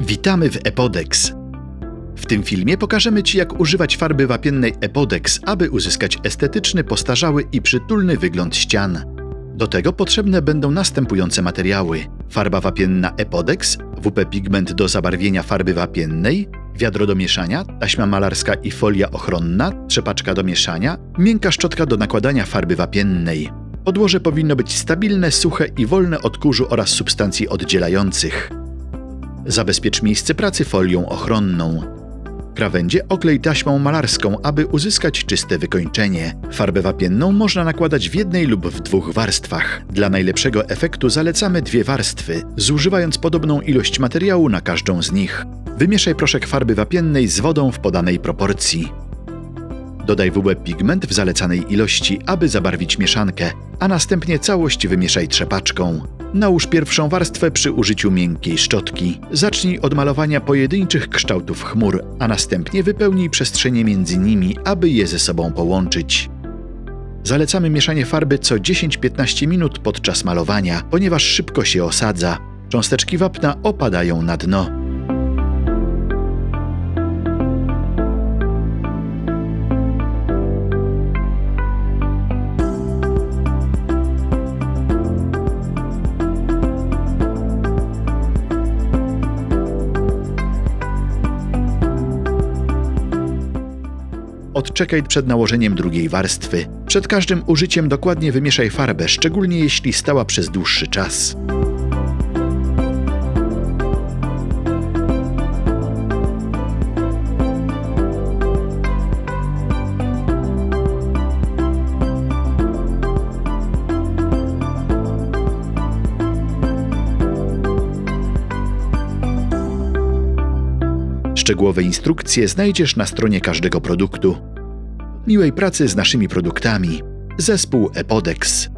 Witamy w Epodex. W tym filmie pokażemy Ci, jak używać farby wapiennej Epodex, aby uzyskać estetyczny, postarzały i przytulny wygląd ścian. Do tego potrzebne będą następujące materiały: farba wapienna Epodex, WP pigment do zabarwienia farby wapiennej, wiadro do mieszania, taśma malarska i folia ochronna, trzepaczka do mieszania, miękka szczotka do nakładania farby wapiennej. Podłoże powinno być stabilne, suche i wolne od kurzu oraz substancji oddzielających. Zabezpiecz miejsce pracy folią ochronną. Krawędzie oklej taśmą malarską, aby uzyskać czyste wykończenie. Farbę wapienną można nakładać w jednej lub w dwóch warstwach. Dla najlepszego efektu zalecamy dwie warstwy, zużywając podobną ilość materiału na każdą z nich. Wymieszaj proszek farby wapiennej z wodą w podanej proporcji. Dodaj WB pigment w zalecanej ilości, aby zabarwić mieszankę, a następnie całość wymieszaj trzepaczką. Nałóż pierwszą warstwę przy użyciu miękkiej szczotki. Zacznij od malowania pojedynczych kształtów chmur, a następnie wypełnij przestrzenie między nimi, aby je ze sobą połączyć. Zalecamy mieszanie farby co 10-15 minut podczas malowania, ponieważ szybko się osadza. Cząsteczki wapna opadają na dno. Odczekaj przed nałożeniem drugiej warstwy. Przed każdym użyciem dokładnie wymieszaj farbę, szczególnie jeśli stała przez dłuższy czas. Szczegółowe instrukcje znajdziesz na stronie każdego produktu. Miłej pracy z naszymi produktami. Zespół Epodex.